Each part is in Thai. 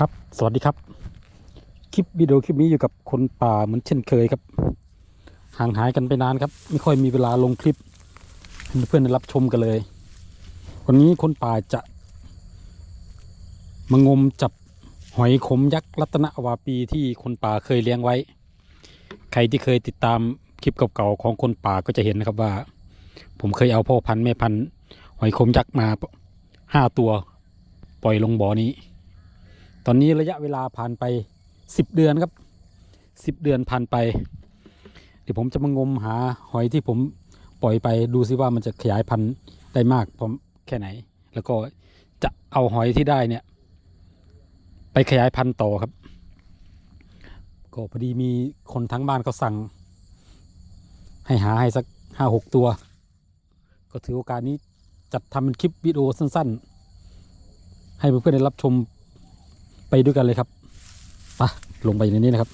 ครับ สวัสดีครับ คลิปวิดีโอคลิปนี้อยู่กับคนป่าเหมือนเช่นเคยครับ ห่างหายกันไปนานครับ ไม่ค่อยมีเวลาลงคลิปให้เพื่อนๆได้รับชมกันเลย วันนี้คนป่าจะ มางมจับหอยขมยักษ์รัตนวาปีที่คนป่าเคยเลี้ยงไว้ ใครที่เคยติดตามคลิปเก่าๆของคนป่าก็จะเห็นนะครับว่า ผมเคยเอาพ่อพันธุ์แม่พันธุ์หอยขมยักษ์มาห้าตัว ปล่อยลงบ่อนี้ ตอนนี้ระยะเวลาผ่านไปสิบเดือนครับสิบเดือนผ่านไป เดี๋ยวผมจะมางมหาหอยที่ผมปล่อยไปดูซิว่ามันจะขยายพันธุ์ได้มากพอแค่ไหน แล้วก็จะเอาหอยที่ได้เนี่ย ไปขยายพันธุ์ต่อครับ ก็พอดีมีคนทั้งบ้านเขาสั่ง ให้หาให้สักห้าหกตัว ก็ถือโอกาสนี้จัดทำเป็นคลิปวิดีโอสั้น ๆ ให้เพื่อนๆได้รับชม ไปด้วยกันเลยครับปะลงไปในนี้นะครับ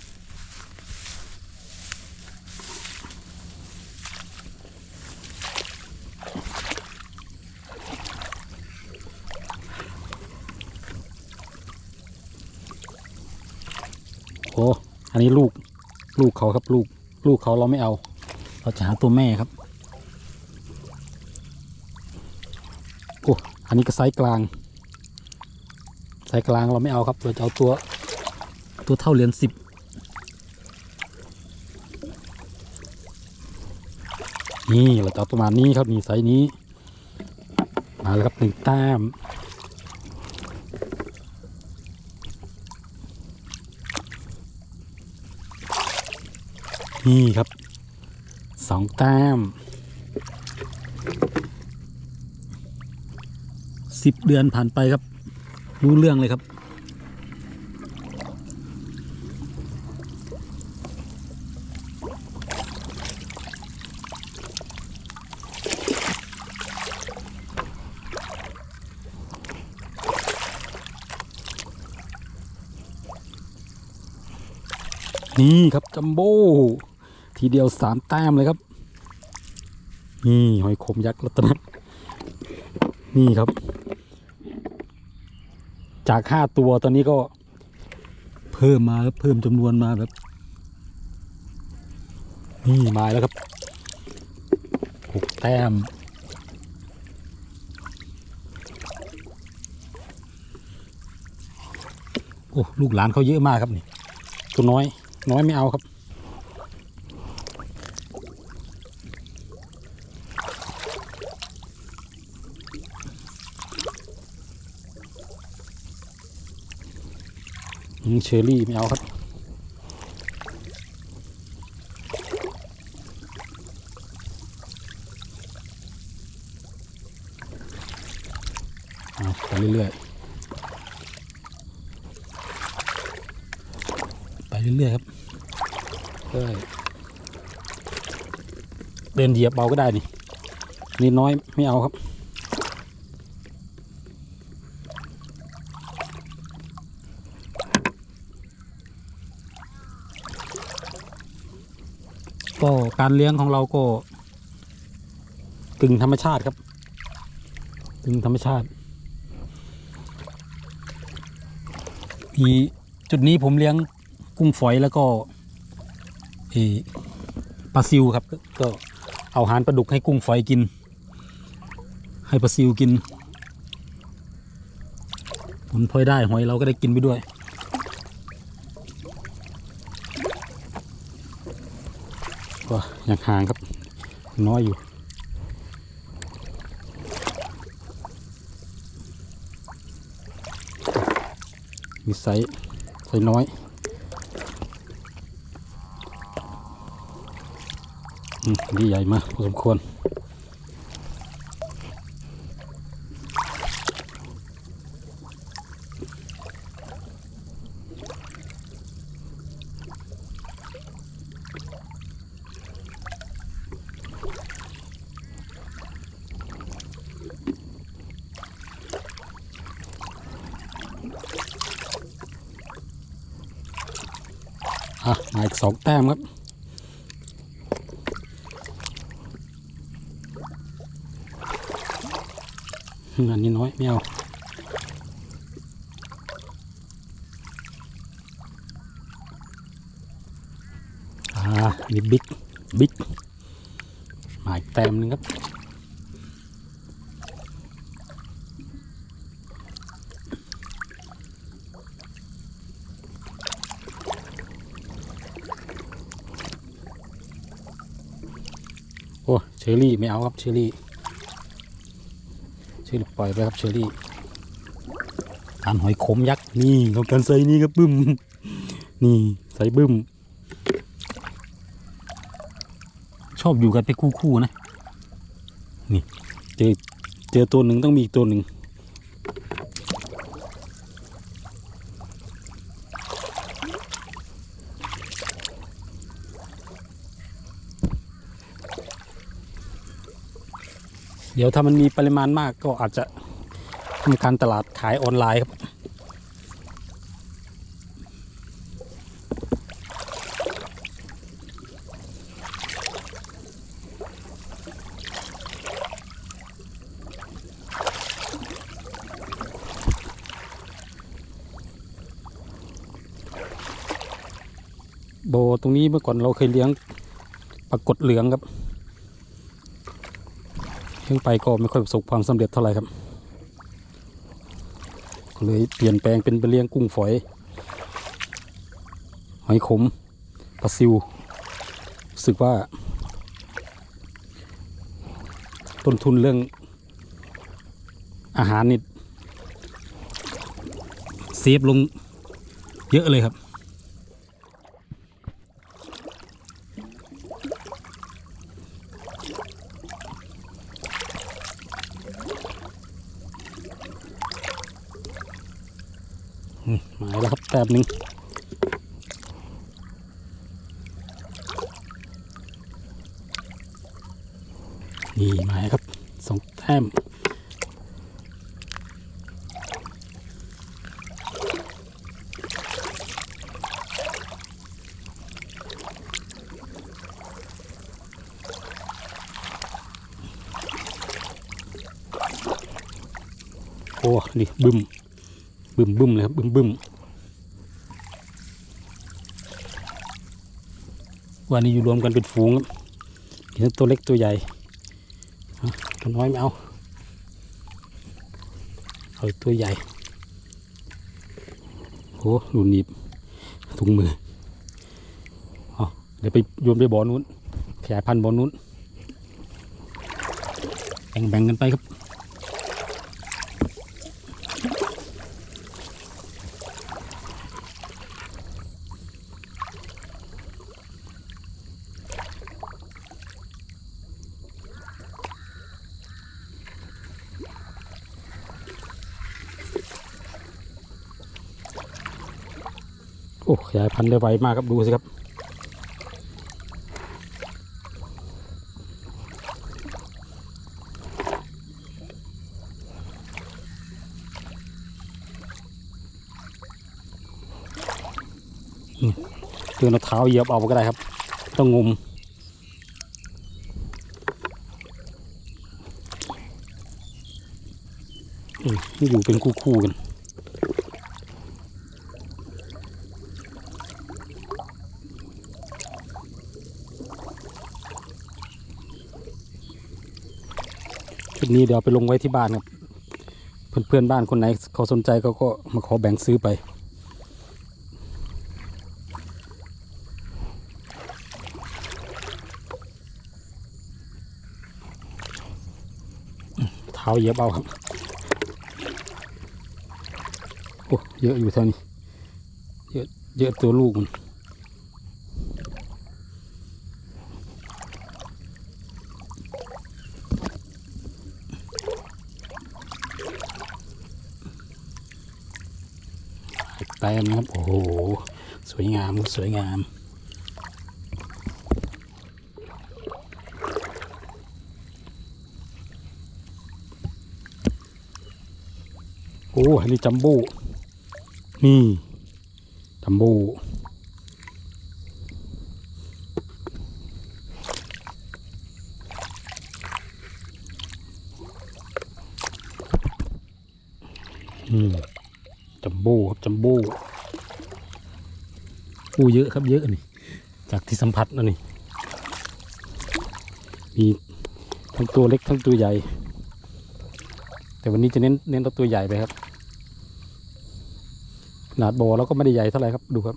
โอ้อันนี้ลูก ลูกเขาครับลูก ลูกเขาเราไม่เอา เราจะหาตัวแม่ครับ โอ้ อันนี้ก็ไซส์กลาง สายกลางเราไม่เอาครับเราจะเอาตัวตัวเท่าเหรียญสิบนี่เราจะเอาประมาณนี้ครับนี่ไซส์นี้มาแล้วครับหนึ่งแต้มนี่ครับสองแต้มสิบเดือนผ่านไปครับ รู้เรื่องเลยครับนี่ครับจัมโบ้ทีเดียวสามแต้มเลยครับ นี่หอยขมยักษ์รัตนะนี่ครับ จากห้าตัวตอนนี้ก็เพิ่มมาเพิ่มจำนวนมาแบบนี่มาแล้วครับหกแต้ม โอ้ ลูกหลานเขาเยอะมากครับนี่ ตัวน้อย น้อยไม่เอาครับ เชอรี่ไม่เอาครับเอาไปเรื่อยๆ ไปเรื่อยๆครับเอ้ยเดินเหยียบเบาก็ได้นี่นี่น้อยไม่เอาครับ ก็การเลี้ยงของเราก็กึ่งธรรมชาติครับกึ่งธรรมชาติมีจุดนี้ผมเลี้ยงกุ้งฝอยแล้วก็ออปลาซิวครับ ก็เอาอาหารปลาดุกให้กุ้งฝอยกิน ให้ปลาซิวกินผลพลอยได้หอยเราก็ได้กินไปด้วย ก็ ยังห่างครับ น้อยอยู่มีไซส์ไซส์น้อยอืมนี่ใหญ่มากพอสมควร อะมาอีกสองแต้มครับอันนี้น้อยไม่เอาอ่านี่บิ๊กบิ๊กหมาอีกแต้มนึงครับ อ้เชอรี่ไม่เอาครับเชอรี่เชอรี่ปล่อยไปครับเชอรี่การหอยขมยักษ์นี่เราการใส่นี่ครับบึ้มนี่ใส่บึ้ม ชอบอยู่กันเป็นคู่ๆนะนี่เจอเจอตัวหนึ่งต้องมีอีกตัวหนึ่ง เดี๋ยวถ้ามันมีปริมาณมากก็อาจจะทำการตลาดขายออนไลน์ครับโบตรงนี้เมื่อก่อนเราเคยเลี้ยงปรากฏเหลืองครับ เลี้ยงไปก็ไม่ค่อยประสบความสำเร็จเท่าไหร่ครับ เลยเปลี่ยนแปลงเป็นไปเลี้ยงกุ้งฝอย หอยขมปลาซิวรู้สึกว่า ต้นทุนเรื่องอาหารนี่เซฟลงเยอะเลยครับ อื ครับแต้มหนึ่งนี่มาครับสองแต้มโอ้นี่บึมบึมบึมเลยครับบึมบึม วันนี้อยู่รวมกันเป็นฝูงครับมีทั้งตัวเล็กตัวใหญ่ตัวน้อยไม่เอาเอาตัวใหญ่โหดูหนีบถุงมือเอเดี๋ยวไปโยนไปบ่อนู้นขยายพันธุ์บ่อนู้นแบ่งแบ่งกันไปครับ อ้ขยายพันธุ์ได้ไวมากครับดูสิครับนี่เตือเอาเท้าเหยียบเอาก็ได้ครับ ต้องงมอืมนี่อยู่เป็นคู่ๆกัน นี้เดี๋ยวไปลงไว้ที่บ้านครับ เพื่อนๆบ้านคนไหนเขาสนใจเขาก็มาขอแบ่งซื้อไปเท้าเยียบเอาครับโอ้เยอะอยู่เท่านี้ เยอะเยอะตัวลูกมัน แต้มนะครับ โอ้โห สวยงามครับสวยงามโอ้อันนี้จัมโบ้นี่จัมโบ้อืม จัมโบ้ครับจัมโบ้อู้เยอะครับเยอะนี่ จากที่สัมผัสนะนี่ มีทั้งตัวเล็กทั้งตัวใหญ่ แต่วันนี้จะเน้นเน้นตัวใหญ่ไปครับขนาดบ่อแล้วก็ไม่ได้ใหญ่เท่าไหร่ครับ ดูครับ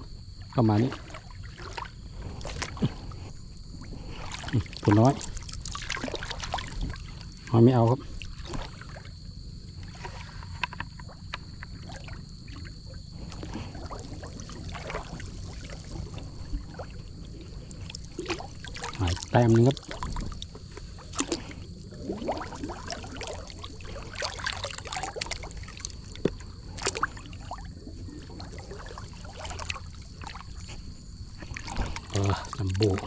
ประมาณนี้ตัวน้อยหอยไม่เอาครับ หายแต้มหนึงครับ เออลำโบแ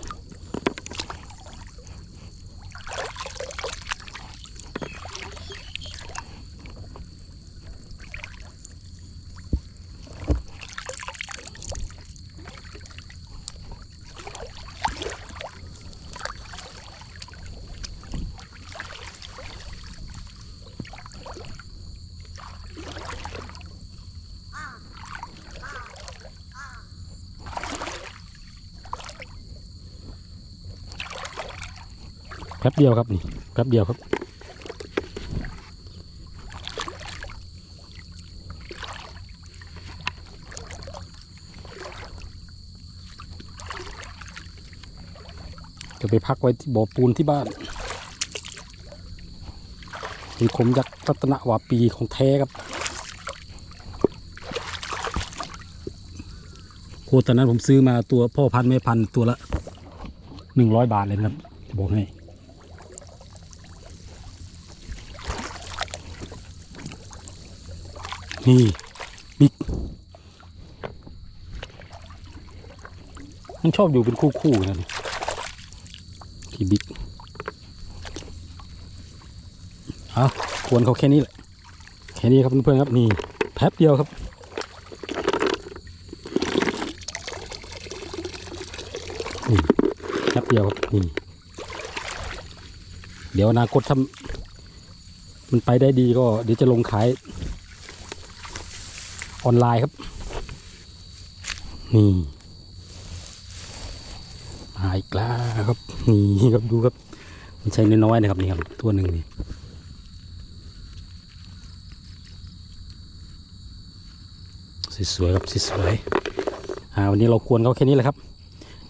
ป๊บเดียวครับนี่แป๊บเดียวครับจะไปพักไว้ที่บ่อปูนที่บ้านเป็นขมยักษ์รัตนวาปีของแท้ครับโคตอนนั้นผมซื้อมาตัวพ่อพันธุ์แม่พันธุ์ตัวละหนึ่งร้อยบาทเลยนะครับ จะบอกให้ นี่บิ๊กมันชอบอยู่เป็นคู่ๆนะที่บิ๊กเอาควรเขาแค่นี้แหละแค่นี้ครับเพื่อนๆครับนี่แป๊บเดียวครับนี่แป๊บเดียวครับนี่เดี๋ยวอนาคตถ้ามันไปได้ดีก็เดี๋ยวจะลงขาย ออนไลน์ครับ นี่มาอีกแล้วครับ นี่ครับดูครับ มันใช้น้อยๆนะครับนี่ครับตัวหนึ่งนี่สวยๆครับสวยๆอ่าวันนี้เราควรเขาแค่นี้แหละครับ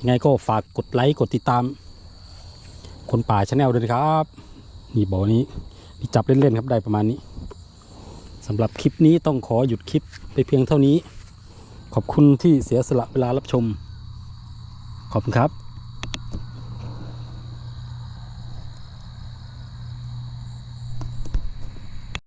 ยังไงก็ฝากกดไลค์กดติดตาม คนป่าชาแนลด้วยนะครับ นี่บอกนี้นี่จับเล่นๆครับได้ประมาณนี้ สำหรับคลิปนี้ต้องขอหยุดคลิปไปเพียงเท่านี้ ขอบคุณที่เสียสละเวลารับชม ขอบคุณครับ